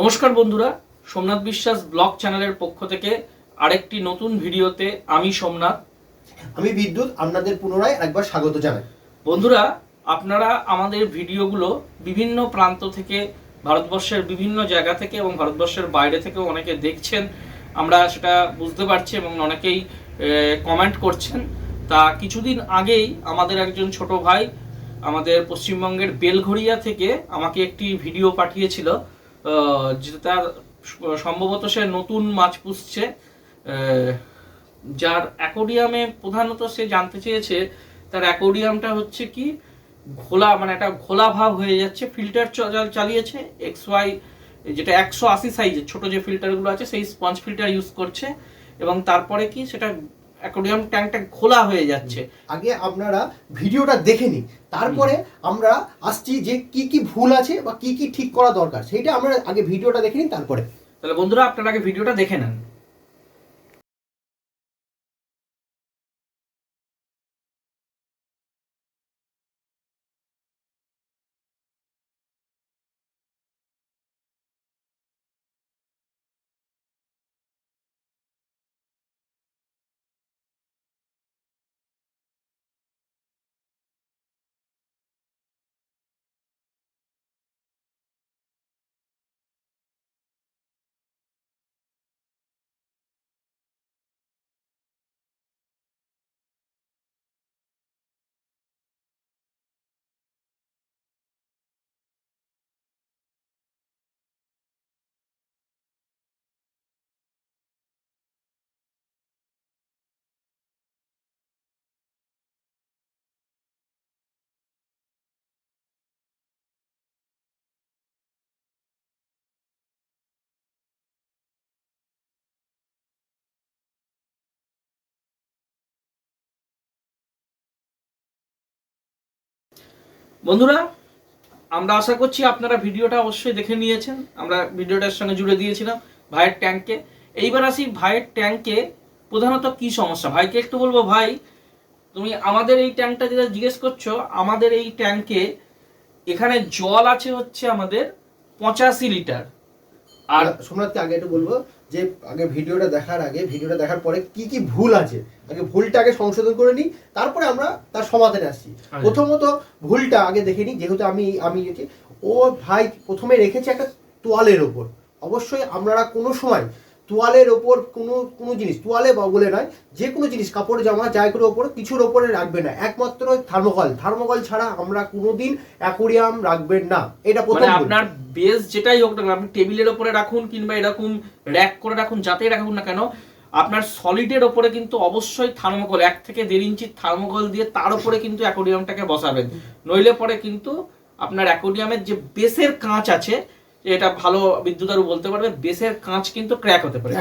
নমস্কার বন্ধুরা সোমনাথ বিশ্বাস ব্লগ চ্যানেলের পক্ষ থেকে আরেকটি নতুন ভিডিওতে আমি সোমনাথ। আমি বিদ্যুৎ আপনাদের পুনরায় একবার স্বাগত জানাই। বন্ধুরা আপনারা আমাদের ভিডিওগুলো বিভিন্ন প্রান্ত থেকে ভারতবর্ষের বিভিন্ন জায়গা থেকে এবং ভারতবর্ষের বাইরে থেকেও অনেকে দেখছেন। আমরা সেটা বুঝতে পারছি এবং অনেকেই কমেন্ট করছেন। তা কিছুদিন আগেই আমাদের একজন ছোট ভাই আমাদের পশ্চিমবঙ্গের বেলঘড়িয়া থেকে আমাকে একটি ভিডিও পাঠিয়েছিল। যেটা সম্ভবত সে নতুন মাছ পুষছে যার অ্যাকোরিয়ামে প্রধানত সে জানতে চেয়েছে, তার অ্যাকোরিয়ামটা হচ্ছে কি, ঘোলা মানে একটা ঘোলা ভাব হয়ে যাচ্ছে, ফিল্টার চালিয়েছে, এক্স ওয়াই, যেটা একশো আশি সাইজের ছোট যে ফিল্টারগুলো আছে, সেই স্পঞ্জ ফিল্টার ইউজ করছে, এবং তারপরে কি, সেটা অ্যাকোরিয়াম ট্যাঙ্কটা খোলা হয়ে যাচ্ছে। আগে আপনারা ভিডিওটা দেখে নিন। তারপরে আমরা আসছি যে কি কি ভুল আছে বা কি কি ঠিক করা দরকার সেইটা আমরা আগে ভিডিওটা দেখে নিন তারপরে। তাহলে বন্ধুরা আপনারা আগে ভিডিওটা দেখে নেন। বন্ধুরা, আমরা আশা করছি আপনারা ভিডিওটা অবশ্যই দেখে নিয়েছেন। আমরা ভিডিওটার সঙ্গে জুড়ে দিয়েছিলাম ভাইয়ের ট্যাঙ্কে। এইবার আসি ভাইয়ের ট্যাঙ্কে। প্রধানত কি সমস্যা? ভাইকে একটু বলব, ভাই, তুমি আমাদের এই ট্যাঙ্কটা যেটা জিজ্ঞেস করছ, আমাদের এই ট্যাঙ্কে এখানে জল আছে হচ্ছে আমাদের পঁচাশি লিটার। আর সোমনাথকে আগে একটু বলব যে আগে ভিডিওটা দেখার আগে ভিডিওটা দেখার পরে কি কি ভুল আছে আগে ভুলটা আগে সংশোধন করে নিই তারপরে আমরা তার সমাধানে আসছি। আচ্ছা। প্রথমত ভুলটা আগে দেখে নিই যেহেতু আমি আমি ও ভাই প্রথমে রেখেছে একটা তোয়ালের ওপর। অবশ্যই আমরা কোনো সময় তোয়ালের ওপর কোনো কোনো জিনিস তোয়ালে বা বলে নয় যে কোনো জিনিস কাপড় জামা জায়গার ওপর কিছুর ওপরে রাখবেন না। একমাত্র থার্মোকল। থার্মোকল ছাড়া আমরা কোনোদিন অ্যাকোরিয়াম রাখবেন না। এটা প্রথম মানে আপনার বেস যেটাই হোক না আপনি টেবিলের ওপরে রাখুন কিংবা এরকম র্যাক করে রাখুন যাতেই রাখুন না কেন আপনার সলিডের ওপরে কিন্তু অবশ্যই থার্মোকল এক থেকে দেড় ইঞ্চি থার্মোকল দিয়ে তার উপরে কিন্তু অ্যাকোরিয়ামটাকে বসাবেন। নইলে পরে কিন্তু আপনার অ্যাকোরিয়ামের যে বেসের কাঁচ আছে এটা ভালো বিদ্যুতারু বলতে পারবে বেসের কাঁচ কিন্তু ক্র্যাক হতে পারে।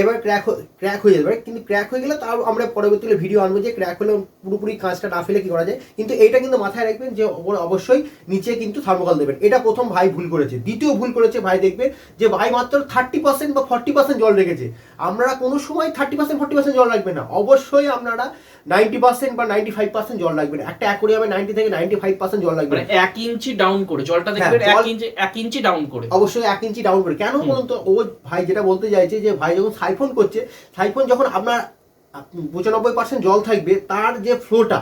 এবার ক্র্যাক ক্র্যাক হয়ে যাবে। কিন্তু ক্র্যাক হয়ে গেলে তাও আমরা পরবর্তীতে ভিডিও আনব যে ক্র্যাক হলে পুরোপুরি কাঁচটা না ফেলে কি করা যায়। কিন্তু এইটা কিন্তু মাথায় রাখবেন যে অবশ্যই নিচে কিন্তু থার্মোকল দেবেন। এটা প্রথম ভাই ভুল করেছে। দ্বিতীয় ভুল করেছে ভাই দেখবেন যে ভাই মাত্র থার্টি পার্সেন্ট বা ফর্টি পার্সেন্ট জল রেখেছে। আপনারা কোনো সময় থার্টি পার্সেন্ট ফর্টি পার্সেন্ট জল রাখবেন না। অবশ্যই আপনারা নাইনটি পার্সেন্ট বা নাইনটি ফাইভ পার্সেন্ট জল রাখবেন। একটা অ্যাকোরিয়ামে নাইনটি থেকে নাইনটি ফাইভ পার্সেন্ট জল রাখবেন। মানে এক ইঞ্চি ডাউন করে। জলটা দেখবেন হ্যাঁ, এক ইঞ্চি এক ইঞ্চি ডাউন করে অবশ্যই এক ইঞ্চি ডাউন করে। কেন বলুন তো? ও ভাই যেটা বলতে চাইছে যে ভাই যখন সাইফোন করছে সাইফোন যখন আপনার পঁচানব্বই পার্সেন্ট জল থাকবে তার যে ফ্লোটা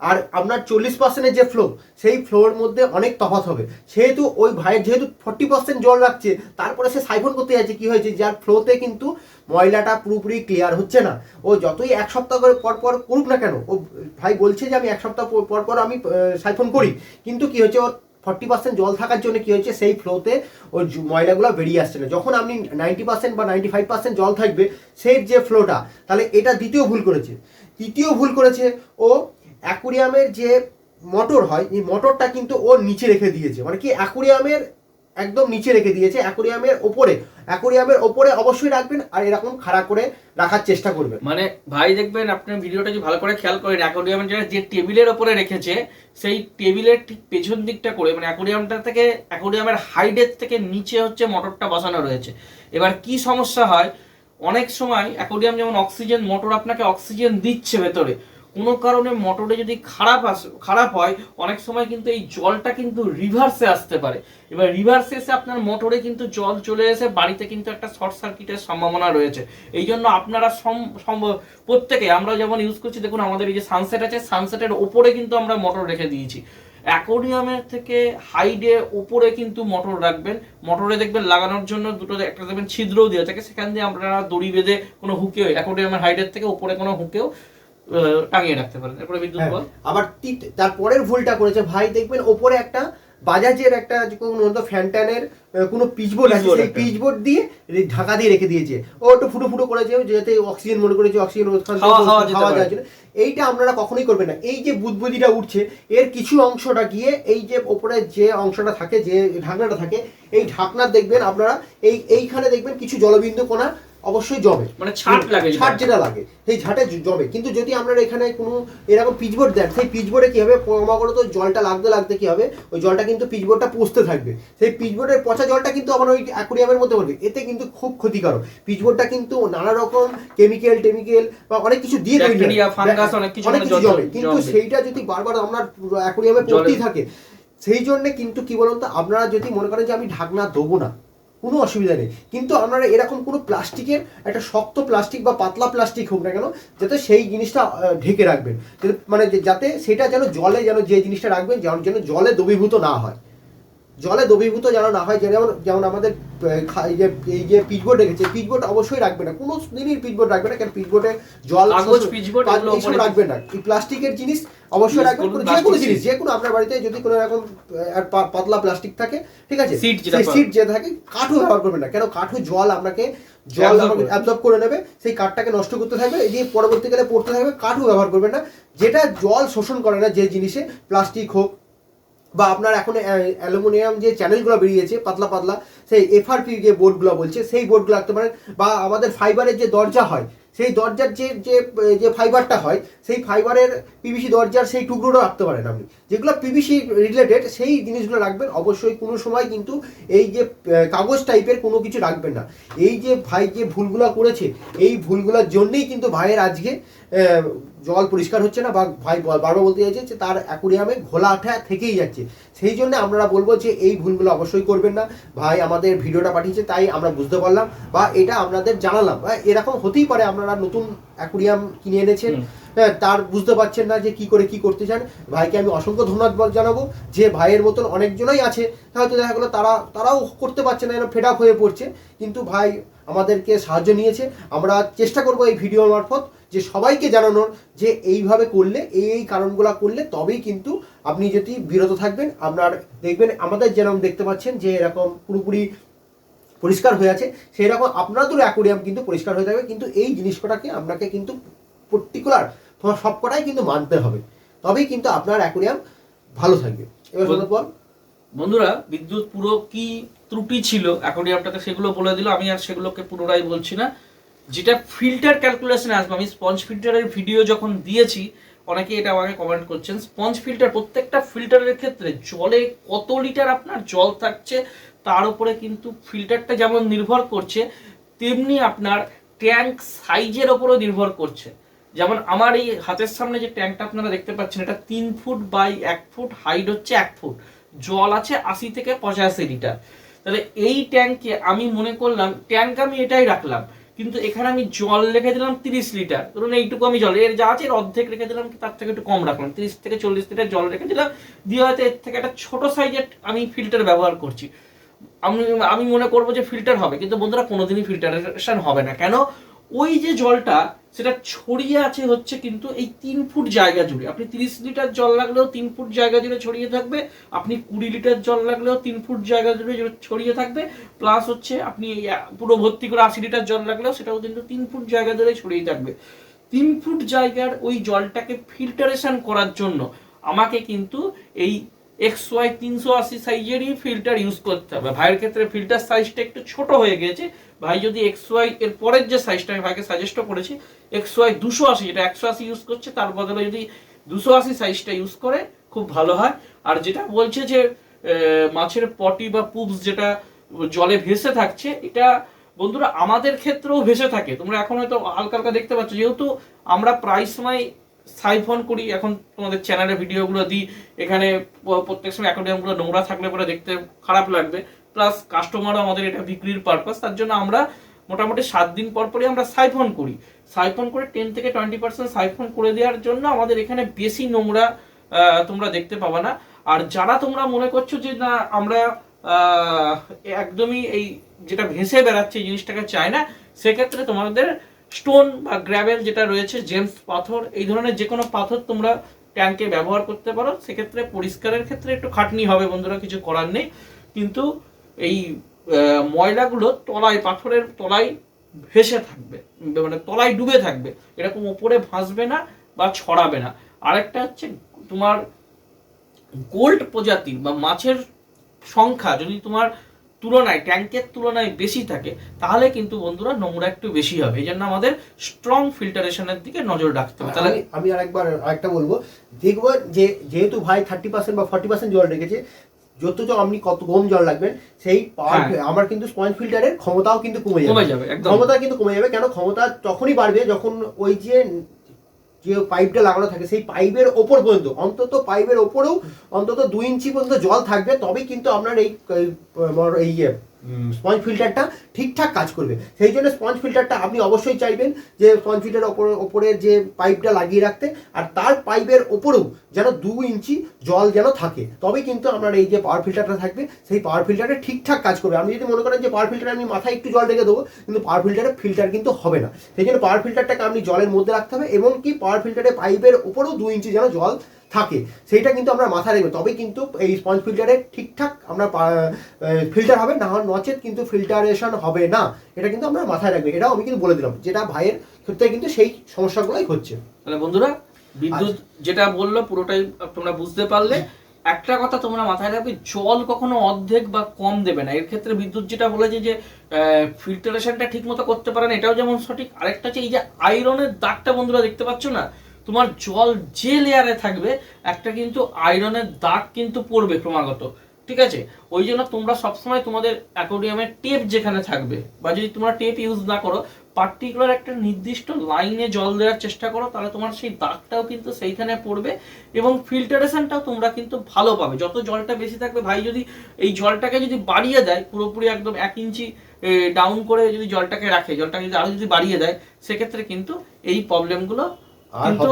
আর আপনার চল্লিশ পার্সেন্টের যে ফ্লো সেই ফ্লোর মধ্যে অনেক তফাৎ হবে। সেহেতু ওই ভাইয়ের যেহেতু ফর্টি পার্সেন্ট জল রাখছে তারপরে সে সাইফোন করতে যাচ্ছে কি হয়েছে? যার ফ্লোতে কিন্তু ময়লাটা পুরোপুরি ক্লিয়ার হচ্ছে না। ও যতই এক সপ্তাহ করে পর পর করুক না কেন ও ভাই বলছে যে আমি এক সপ্তাহ পর পর পর আমি সাইফোন করি। কিন্তু কি হচ্ছে? ওর ফর্টি পার্সেন্ট জল থাকার জন্য কি হয়েছে? সেই ফ্লোতে ওই ময়লাগুলো বেরিয়ে আসছে না। যখন আপনি নাইনটি পার্সেন্ট বা নাইনটি ফাইভ পার্সেন্ট জল থাকবে, সেই যে ফ্লোটা তাহলে এটা দ্বিতীয় ভুল করেছে। তৃতীয় ভুল করেছে, ও অ্যাকুরিয়ামের যে মোটর হয়, এই মোটরটা কিন্তু ও নিচে রেখে দিয়েছে। মানে কি অ্যাকুরিয়ামের একদম নিচে রেখে দিয়েছে, অ্যাকুরিয়ামের ওপরে। অ্যাকুরিয়ামের ওপরে অবশ্যই রাখবেন আর এরকম খাড়া করে রাখার চেষ্টা করবেন। মানে ভাই দেখবেন আপনার ভিডিওটা যদি ভালো করে খেয়াল করেন অ্যাকোরিয়ামের যেটা যে টেবিলের ওপরে রেখেছে, সেই টেবিলের ঠিক পেছন দিকটা করে মানে অ্যাকোরিয়ামটা থেকে, অ্যাকোরিয়ামের হাইডের থেকে নিচে হচ্ছে মোটরটা বসানো রয়েছে। এবার কি সমস্যা হয়? অনেক সময় অ্যাকোরিয়াম যেমন অক্সিজেন, মোটর আপনাকে অক্সিজেন দিচ্ছে ভেতরে। কোনো কারণে মোটরে যদি খারাপ আস, খারাপ হয়, অনেক সময় কিন্তু এই জলটা কিন্তু রিভার্সে আসতে পারে। এবার রিভার্সে এসে আপনার মোটরে কিন্তু জল চলে এসে বাড়িতে কিন্তু একটা শর্ট সার্কিটের সম্ভাবনা রয়েছে। এই জন্য আপনারা প্রত্যেকে, আমরা যেমন ইউজ করছি, দেখুন আমাদের এই যে সানসেট আছে সানসেটের ওপরে কিন্তু আমরা মোটর রেখে দিয়েছি। অ্যাকোরিয়ামের থেকে হাইডে উপরে কিন্তু মোটর রাখবেন। মোটরে দেখবেন লাগানোর জন্য দুটো একটা দেখবেন ছিদ্রও দেওয়া থাকে। সেখান দিয়ে আপনারা দড়ি বেঁধে কোনো হুকেও অ্যাকোরিয়ামের হাইডের থেকে উপরে কোনো হুকেও টাঙিয়ে রাখতে পারেন। এরপরে বিদ্যুৎ হ্যাঁ, বল। আবার তারপরের ভুলটা করেছে। ভাই দেখবেন ওপরে একটা বাজাজের একটা কোনো ফ্যান্টানের কোনো পিচবোর্ড আছে সেই পিচবোর্ড দিয়ে ঢাকা দিয়ে রেখে দিয়েছে। ও একটু ফুটো ফুটো করেছে যাতে অক্সিজেন মনে করেছে অক্সিজেন। যাওয়ার জন্য। এইটা আপনারা কখনোই করবেন না। এই যে বুদবুদিটা উঠছে এর কিছু অংশটা গিয়ে এই যে ওপরে যে অংশটা থাকে যে ঢাকনাটা থাকে এই ঢাকনা দেখবেন আপনারা এই এইখানে দেখবেন কিছু জলবিন্দু কোনা অবশ্যই জমে। মানে ছাট লাগে। ছাট যেটা লাগে সেই জ- জমে। কিন্তু যদি আপনারা এখানে কোনো এরকম পিচবোর্ড দেন সেই পিচবোর্ডে কি হবে? ক্রমাগত জলটা লাগতে লাগতে কি হবে? ওই জলটা কিন্তু পিচবোর্ডটা পচতে থাকবে। সেই পিচবোর্ডের পচা জলটা কিন্তু আবার ওই অ্যাকুরিয়ামের মধ্যে পড়বে। এতে কিন্তু খুব ক্ষতিকারক। পিচবোর্ডটা কিন্তু নানা রকম কেমিক্যাল টেমিক্যাল বা অনেক কিছু দিয়ে তৈরি fungus, অনেক কিছু মানে জমে। কিন্তু সেইটা যদি বারবার আপনার অ্যাকুরিয়ামে পড়তেই থাকে সেই জন্য কিন্তু কি বলুন তো আপনারা যদি মনে করেন যে আমি ঢাকনা দেবো না কোনো অসুবিধা নেই। কিন্তু আপনারা এরকম কোনো প্লাস্টিকের একটা শক্ত প্লাস্টিক বা পাতলা প্লাস্টিক হোক না কেন, যাতে সেই জিনিসটা ঢেকে রাখবেন। মানে যাতে সেটা যেন জলে যেন যে জিনিসটা রাখবেন, যেন যেন জলে দ্রবীভূত না হয়। জলে দ্রবীভূত যেন না হয় যেমন যেমন আমাদের এই যে এই যে পিচবোর্ড রেখেছে পিচবোর্ড অবশ্যই রাখবে না। কোনো দিনই পিচবোর্ড রাখবে না কারণ পিচবোর্ডে জল এইসব রাখবে না। এই প্লাস্টিকের জিনিস অবশ্যই রাখবেন যে কোনো জিনিস। যে কোনো আপনার বাড়িতে যদি কোনো এরকম পাতলা প্লাস্টিক থাকে ঠিক আছে? সিট যে থাকে কাঠও ব্যবহার করবেন না। কেন? কাঠও জল আপনাকে জল। অ্যাবজর্ব করে নেবে সেই কাঠটাকে নষ্ট করতে থাকবে এই দিয়ে পরবর্তীকালে পড়তে থাকবে কাঠও ব্যবহার করবেন না। যেটা জল শোষণ করে না যে জিনিসে প্লাস্টিক হোক বা আপনার এখন অ্যালুমিনিয়াম যে চ্যানেলগুলো বেরিয়েছে, পাতলা পাতলা, সেই এফআরপি যে বোর্ডগুলো বলছে, সেই বোর্ডগুলো রাখতে পারেন বা আমাদের ফাইবারের যে দরজা হয়, সেই দরজার যে যে যে ফাইবারটা হয়, সেই ফাইবারের পিভিসি দরজার সেই টুকরোটা রাখতে পারেন আপনি। যেগুলো পিভিসি রিলেটেড সেই জিনিসগুলো রাখবেন। অবশ্যই কোনো সময় কিন্তু এই যে কাগজ টাইপের কোনো কিছু রাখবেন না। এই যে ভাই যে ভুলগুলো করেছে, এই ভুলগুলোর জন্যেই কিন্তু ভাইয়ের আজকে জল পরিষ্কার হচ্ছে না বা ভাই বার- বারবার বলতে চাইছে যে তার অ্যাকুরিয়ামে ঘোলা আঠা থেকেই যাচ্ছে। সেই জন্য আমরা বলব যে এই ভুলগুলো অবশ্যই করবেন না। ভাই আমাদের ভিডিওটা পাঠিয়েছে তাই আমরা বুঝতে পারলাম বা এটা আপনাদের জানালাম। বা এরকম হতেই পারে আপনারা নতুন অ্যাকুরিয়াম কিনে এনেছেন হ্যাঁ তার বুঝতে পারছেন না যে কি করে কি করতে চান। ভাইকে আমি অসংখ্য ধন্যবাদ জানাব যে ভাইয়ের মতন অনেকজনই আছে। হয়তো দেখা গেলো তারা তারাও করতে পারছে না ফেড আপ হয়ে পড়ছে। কিন্তু ভাই আমাদেরকে সাহায্য নিয়েছে। আমরা চেষ্টা করব এই ভিডিও মারফত যে সবাইকে জানানোর যে এইভাবে করলে এই এই কারণগুলো করলে তবেই কিন্তু আপনি যদি বিরত থাকবেন। আপনার দেখবেন আমাদের যেরকম দেখতে পাচ্ছেন যে এরকম পুরোপুরি পরিষ্কার হয়ে আছে সেই রকম আপনাদেরও অ্যাকোরিয়াম কিন্তু পরিষ্কার হয়ে যাবে কিন্তু এই জিনিসটাকে আপনাকে কিন্তু পার্টিকুলার সবকটাই কিন্তু মানতে হবে। তবেই কিন্তু আপনার অ্যাকোরিয়াম ভালো থাকবে। এবার বল- শোনো বল বন্ধুরা বিদ্যুৎ পুরো কি ত্রুটি ছিল অ্যাকোরিয়ামটাতে সেগুলো বলে দিল। আমি আর সেগুলোকে পুনরায় বলছি না। যেটা ফিল্টার ক্যালকুলেশনে আসবে, আমি স্পঞ্জ ফিল্টারের ভিডিও যখন দিয়েছি, অনেকে এটা আমাকে কমেন্ট করছেন স্পঞ্জ ফিল্টার প্রত্যেকটা ফিল্টারের ক্ষেত্রে জলে কত লিটার আপনার জল থাকছে, তার উপরে কিন্তু ফিল্টারটা যেমন নির্ভর করছে, তেমনি আপনার ট্যাঙ্ক সাইজের ওপরও নির্ভর করছে। যেমন আমার এই হাতের সামনে যে ট্যাঙ্কটা আপনারা দেখতে পাচ্ছেন, এটা তিন ফুট বাই এক ফুট হাইট হচ্ছে এক ফুট। জল আছে আশি থেকে পঁচাশি লিটার তাহলে এই ট্যাঙ্কে আমি মনে করলাম ট্যাঙ্ক আমি এটাই রাখলাম। কিন্তু এখানে আমি জল রেখে দিলাম তিরিশ লিটার। ধরুন এইটুকু আমি জল, এর যা আছে এর অর্ধেক রেখে দিলাম, তার থেকে একটু কম রাখলাম। তিরিশ থেকে চল্লিশ লিটার জল রেখে দিলাম, দিয়ে হয়তো এর থেকে একটা ছোট সাইজের আমি ফিল্টার ব্যবহার করছি। আমি আমি মনে করব যে ফিল্টার হবে, কিন্তু বন্ধুরা কোনোদিনই ফিল্টারেশন হবে না। কেন? ওই যে জলটা, সেটা ছড়িয়ে আছে হচ্ছে কিন্তু এই তিন ফুট জায়গা জুড়ে। আপনি তিরিশ লিটার জল লাগলেও তিন ফুট জায়গা জুড়ে ছড়িয়ে থাকবে, আপনি কুড়ি লিটার জল লাগলেও তিন ফুট জায়গা জুড়ে ছড়িয়ে থাকবে প্লাস হচ্ছে আপনি পুরো ভর্তি করে আশি লিটার জল লাগলেও সেটাও কিন্তু তিন ফুট জায়গা জুড়ে ছড়িয়ে থাকবে। তিন ফুট জায়গার ওই জলটাকে ফিল্টারেশন করার জন্য আমাকে কিন্তু এই এক্স ওয়াই তিনশো আশি সাইজেরই ফিল্টার ইউজ করতে হবে। ভাইয়ের ক্ষেত্রে ফিল্টার সাইজটা একটু ছোট হয়ে গেছে। ভাই যদি এক্স ওয়াই এর পরের যে সাইজটা আমি ভাইকে সাজেস্টও করেছি এক্স ওয়াই দুশো আশি, যেটা একশো আশি ইউজ করছে, তার বদলে যদি দুশো আশি সাইজটা ইউজ করে, খুব ভালো হয়। আর যেটা বলছে যে মাছের পটি বা পুপস যেটা জলে ভেসে থাকছে, এটা বন্ধুরা আমাদের ক্ষেত্রেও ভেসে থাকে। তোমরা এখন হয়তো হালকা হালকা দেখতে পাচ্ছ। যেহেতু আমরা প্রায় সময় সাইফন করি, এখন তোমাদের চ্যানেলে ভিডিওগুলো দিই, এখানে প্রত্যেক সময় অ্যাকোডিয়ামগুলো নোংরা থাকলে পরে দেখতে খারাপ লাগবে প্লাস কাস্টমারও আমাদের এটা বিক্রির পারপাস তার জন্য আমরা মোটামুটি সাত দিন পর পরই আমরা সাইফন করি। সাইফন করে টেন থেকে টোয়েন্টি পার্সেন্ট সাইফন করে দেওয়ার জন্য আমাদের এখানে বেশি নোংরা তোমরা দেখতে পাবা না। আর যারা তোমরা মনে করছ যে না, আমরা একদমই এই যেটা ভেসে বেড়াচ্ছে এই জিনিসটাকে চাই না, সেক্ষেত্রে তোমাদের স্টোন বা গ্র্যাভেল যেটা রয়েছে, জেমস পাথর, এই ধরনের যে কোনো পাথর তোমরা ট্যাঙ্কে ব্যবহার করতে পারো। সেক্ষেত্রে পরিষ্কারের ক্ষেত্রে একটু খাটনি হবে, বন্ধুরা, কিছু করার নেই। কিন্তু এই ময়লাগুলো তলায়, পাথরের তলায় ভেসে থাকবে মানে তলায় ডুবে থাকবে। এরকম উপরে ভাসবে না বা ছড়াবে না। আরেকটা হচ্ছে তোমার গোল্ড প্রজাতির বা মাছের সংখ্যা, যদি তোমার তুলনায় ট্যাঙ্কের তুলনায় বেশি থাকে তাহলে কিন্তু বন্ধুরা নোংরা একটু বেশি হবে। এই জন্য আমাদের স্ট্রং ফিল্টারেশনের দিকে নজর রাখতে হবে। তাহলে আমি আরেকবার আরেকটা বলব। দেখব যে যেহেতু ভাই থার্টি পার্সেন্ট বা ফর্টি পার্সেন্ট জল রেখেছে যত আপনি কত কম জল রাখবেন সেই পাওয়ার হ্যাঁ। আমার কিন্তু স্পঞ্জ ফিল্টারের ক্ষমতাও কিন্তু কমে যাবে। ক্ষমতা কিন্তু কমে যাবে কেন? ক্ষমতা তখনই বাড়বে যখন ওই যে যে পাইপটা লাগানো থাকে, সেই পাইপের ওপর পর্যন্ত, অন্তত পাইপের ওপরেও অন্তত দুই ইঞ্চি পর্যন্ত জল থাকবে, তবেই কিন্তু আপনার এই এই স্পঞ্জ ফিল্টারটা ঠিকঠাক কাজ করবে। সেই জন্য স্পঞ্জ ফিল্টারটা আপনি অবশ্যই চাইবেন যে স্পঞ্জ ফিল্টারের ওপর ওপরে যে পাইপটা লাগিয়ে রাখতে আর তার পাইপের ওপরেও যেন দু ইঞ্চি জল যেন থাকে। তবে কিন্তু আপনার এই যে পাওয়ার ফিল্টারটা থাকবে, সেই পাওয়ার ফিল্টারে ঠিকঠাক কাজ করবে। আপনি যদি মনে করেন যে পাওয়ার ফিল্টারে আমি মাথায় একটু জল রেখে দেবো, কিন্তু পাওয়ার ফিল্টারে ফিল্টার কিন্তু হবে না। সেই জন্য পাওয়ার ফিল্টারটাকে আপনি জলের মধ্যে রাখতে হবে, এবং কি পাওয়ার ফিল্টারে পাইপের ওপরেও দু ইঞ্চি যেন জল থাকে। সেইটা কিন্তু আমরা মাথায় রাখব। তবে কিন্তু এই স্পঞ্জ ফিল্টারে ঠিকঠাক আমরা ফিল্টার হবে না নচেত কিন্তু ফিল্টারেশন হবে না। এটা কিন্তু আমরা মাথায় রাখব। এটাও আমি কিন্তু বলে দিলাম যেটা ভাইয়ের ক্ষেত্রে কিন্তু সেই সমস্যাগুলোই হচ্ছে তাহলে বন্ধুরা বিদ্যুৎ যেটা বলল পুরোটাই তোমরা বুঝতে পারলে। একটা কথা তোমরা মাথায় রাখবে জল কখনো অর্ধেক বা কম দেবে না। এর ক্ষেত্রে বিদ্যুৎ যেটা বলেছে যে ফিল্টারেশনটা ঠিক মতো করতে পারে না এটাও যেমন সঠিক। আরেকটা হচ্ছে এই যে আয়রনের দাগটা বন্ধুরা দেখতে পাচ্ছ না? তোমার জল যে লেয়ারে থাকবে, একটা কিন্তু আয়রনের দাগ কিন্তু পড়বে ক্রমাগত, ঠিক আছে? ওই জন্য তোমরা সবসময় তোমাদের অ্যাকোডিয়ামের টেপ যেখানে থাকবে, বা যদি তোমরা টেপ ইউজ না করো পার্টিকুলার একটা নির্দিষ্ট লাইনে জল দেওয়ার চেষ্টা করো, তাহলে তোমার সেই দাগটাও কিন্তু সেইখানে পড়বে এবং ফিল্টারেশনটাও তোমরা কিন্তু ভালো পাবে। যত জলটা বেশি থাকবে, ভাই যদি এই জলটাকে যদি বাড়িয়ে দেয়, পুরোপুরি একদম এক ইঞ্চি ডাউন করে যদি জলটাকে রাখে, জলটাকে যদি আরও যদি বাড়িয়ে দেয়, সেক্ষেত্রে কিন্তু এই প্রবলেমগুলো কিন্তু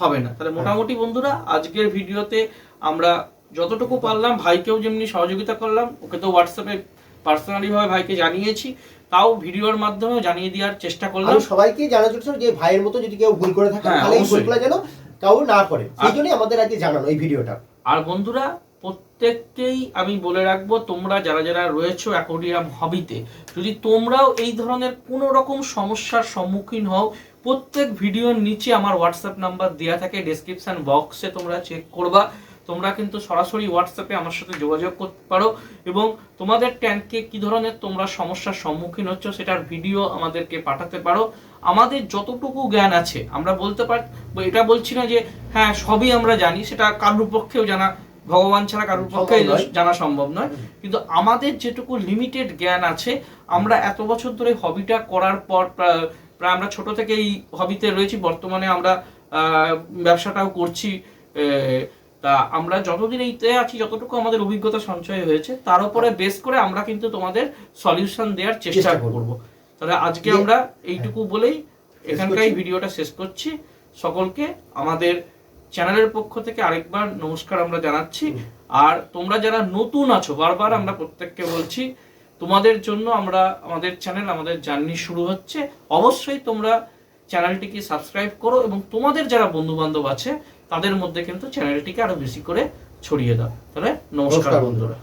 হবে না। তাহলে মোটামুটি বন্ধুরা আজকের ভিডিওতে আমরা যতটুকু পারলাম ভাইকেও যেমনি সহযোগিতা করলাম ওকে তো হোয়াটসঅ্যাপে পার্সোনালি ভাবে ভাইকে জানিয়েছি তাও ভিডিওর মাধ্যমে জানিয়ে দেওয়ার চেষ্টা করলাম। সবাইকে জানাতে চাই যে ভাইয়ের মতো যদি কেউ ভুল করে থাকে হ্যাঁ, তাহলে এই ভুলগুলো যেন কেউ না করে। সেই জন্যই আমাদের আজকে জানানো এই ভিডিওটা। আর বন্ধুরা প্রত্যেককেই আমি বলে রাখব তোমরা যারা যারা রয়েছো অ্যাকোডিয়াম হবিতে যদি তোমরাও এই ধরনের কোনো রকম সমস্যার সম্মুখীন হও প্রত্যেক ভিডিওর নিচে আমার হোয়াটসঅ্যাপ নাম্বার দেওয়া থাকে ডেসক্রিপশন বক্সে তোমরা চেক করবা। তোমরা কিন্তু সরাসরি হোয়াটসঅ্যাপে আমার সাথে যোগাযোগ করতে পারো এবং তোমাদের ট্যাঙ্কে কি ধরনের তোমরা সমস্যার সম্মুখীন হচ্ছ সেটার ভিডিও আমাদেরকে পাঠাতে পারো। আমাদের যতটুকু জ্ঞান আছে আমরা বলতে পার এটা বলছি না যে হ্যাঁ সবই আমরা জানি সেটা কারুর পক্ষেও জানা ভগবান ছাড়া কারুর পক্ষে জানা সম্ভব নয়। কিন্তু আমাদের যেটুকু লিমিটেড জ্ঞান আছে আমরা এত বছর ধরে হবিটা করার পর প্রা- প্রায় আমরা ছোট থেকে এই হবিতে রয়েছি বর্তমানে আমরা ব্যবসাটাও করছি তা আমরা যতদিন এইতে আছি যতটুকু আমাদের অভিজ্ঞতা সঞ্চয় হয়েছে তার উপরে বেস করে আমরা কিন্তু তোমাদের সলিউশন দেওয়ার চেষ্টা করব। করব। তাহলে আজকে আমরা এইটুকু বলেই এখানকার এই ভিডিওটা শেষ করছি। সকলকে আমাদের চ্যানেলের পক্ষ থেকে আরেকবার নমস্কার আমরা জানাচ্ছি। আর তোমরা যারা নতুন আছো বারবার আমরা প্রত্যেককে বলছি তোমাদের জন্য আমরা আমাদের চ্যানেল আমাদের জার্নি শুরু হচ্ছে অবশ্যই তোমরা চ্যানেলটিকে সাবস্ক্রাইব করো এবং তোমাদের যারা বন্ধু বান্ধব আছে তাদের মধ্যে কিন্তু চ্যানেলটিকে আরও বেশি করে ছড়িয়ে দাও তাহলে নমস্কার বন্ধুরা।